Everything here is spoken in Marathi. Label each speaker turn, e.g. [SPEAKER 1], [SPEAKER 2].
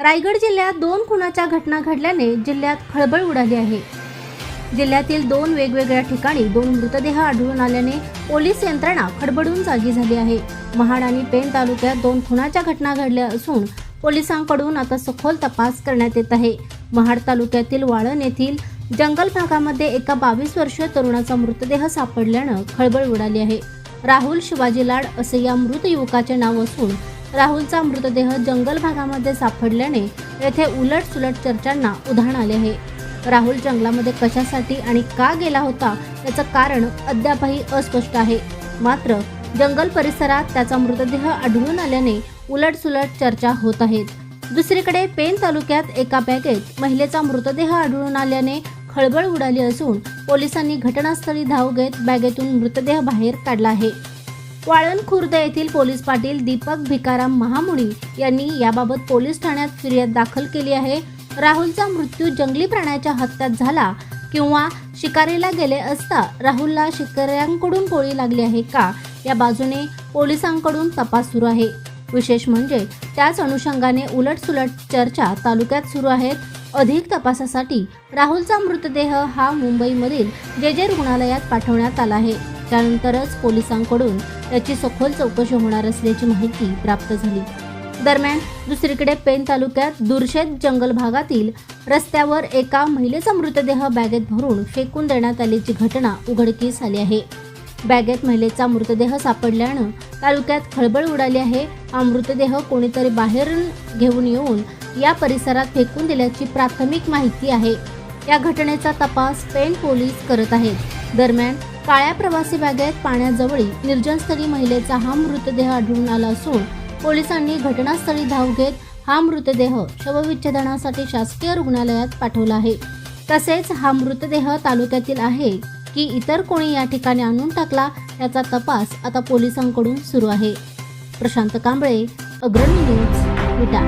[SPEAKER 1] रायगड जिल्ह्यात दोन खुनाच्या घटना घडल्याने जिल्ह्यात खळबळ उडाली आहे. जिल्ह्यातील दोन वेगवेगळ्या ठिकाणी दोन मृतदेह आढळून आल्याने पोलीस यंत्रणा खडबडून जागी झाली आहे. महाड आणि पेण तालुक्यात दोन खुनाच्या घटना घडल्या असून पोलिसांकडून आता सखोल तपास करण्यात येत आहे. महाड तालुक्यातील वाळण येथील जंगल भागामध्ये एका बावीस वर्षीय तरुणाचा मृतदेह सापडल्यानं खळबळ उडाली आहे. राहुल शिवाजी लाड असे या मृत युवकाचे नाव असून राहुलचा मृतदेह जंगल भागामध्ये सापडल्याने येथे उलट सुलट चर्चांना उधाण आले आहे. राहुल जंगलामध्ये कशासाठी आणि का गेला होता याचं कारण अद्यापही अस्पष्ट आहे. मात्र जंगल परिसरात त्याचा मृतदेह आढळून आल्याने उलटसुलट चर्चा होत आहेत दुसरीकडे पेन तालुक्यात एका बॅगेत महिलेचा मृतदेह आढळून आल्याने खळबळ उडाली असून पोलिसांनी घटनास्थळी धाव घेत बॅगेतून मृतदेह बाहेर काढला आहे. वाळण खुर्द येथील पोलीस पाटील दीपक भिकाराम महामुनी यांनी याबाबत पोलीस ठाण्यात फिर्याद दाखल केली आहे. राहुलचा मृत्यू जंगली प्राण्याच्या हत्यात झाला किंवा शिकारीला गेले असता राहुलला शिकाऱ्यांकडून गोळी लागली आहे का? या बाजूने पोलिसांकडून तपास सुरू आहे. विशेष म्हणजे त्याच अनुषंगाने उलटसुलट चर्चा तालुक्यात सुरू आहेत. अधिक तपासासाठी राहुलचा मृतदेह हा मुंबईमधील जे जे रुग्णालयात पाठवण्यात आला आहे. त्यानंतरच पोलिसांकडून त्याची सखोल चौकशी होणार असल्याची माहिती प्राप्त झाली. दरम्यान दुसरीकडे पेन तालुक्यात दुर्शेत जंगल भागातील रस्त्यावर एका महिलेचा मृतदेह बॅगेत भरून फेकून देण्यात आल्याची घटना उघडकीस आली आहे. बॅगेत महिलेचा मृतदेह सापडल्यानं तालुक्यात खळबळ उडाली आहे. हा मृतदेह कोणीतरी बाहेरून घेऊन येऊन या परिसरात फेकून दिल्याची प्राथमिक माहिती आहे. या घटनेचा तपास पेण पोलीस करत आहेत. दरम्यान काळ्या प्रवासी बॅगेत पाण्याजवळी निर्जनस्थळी महिलेचा हा मृतदेह आढळून आला असून पोलिसांनी घटनास्थळी धाव घेत हा मृतदेह शवविच्छेदनासाठी शासकीय रुग्णालयात पाठवला आहे. तसेच हा मृतदेह तालुक्यातील आहे की इतर कोणी या ठिकाणी आणून टाकला याचा तपास आता पोलिसांकडून सुरू आहे. प्रशांत कांबळे अग्रणी न्यूज विटा.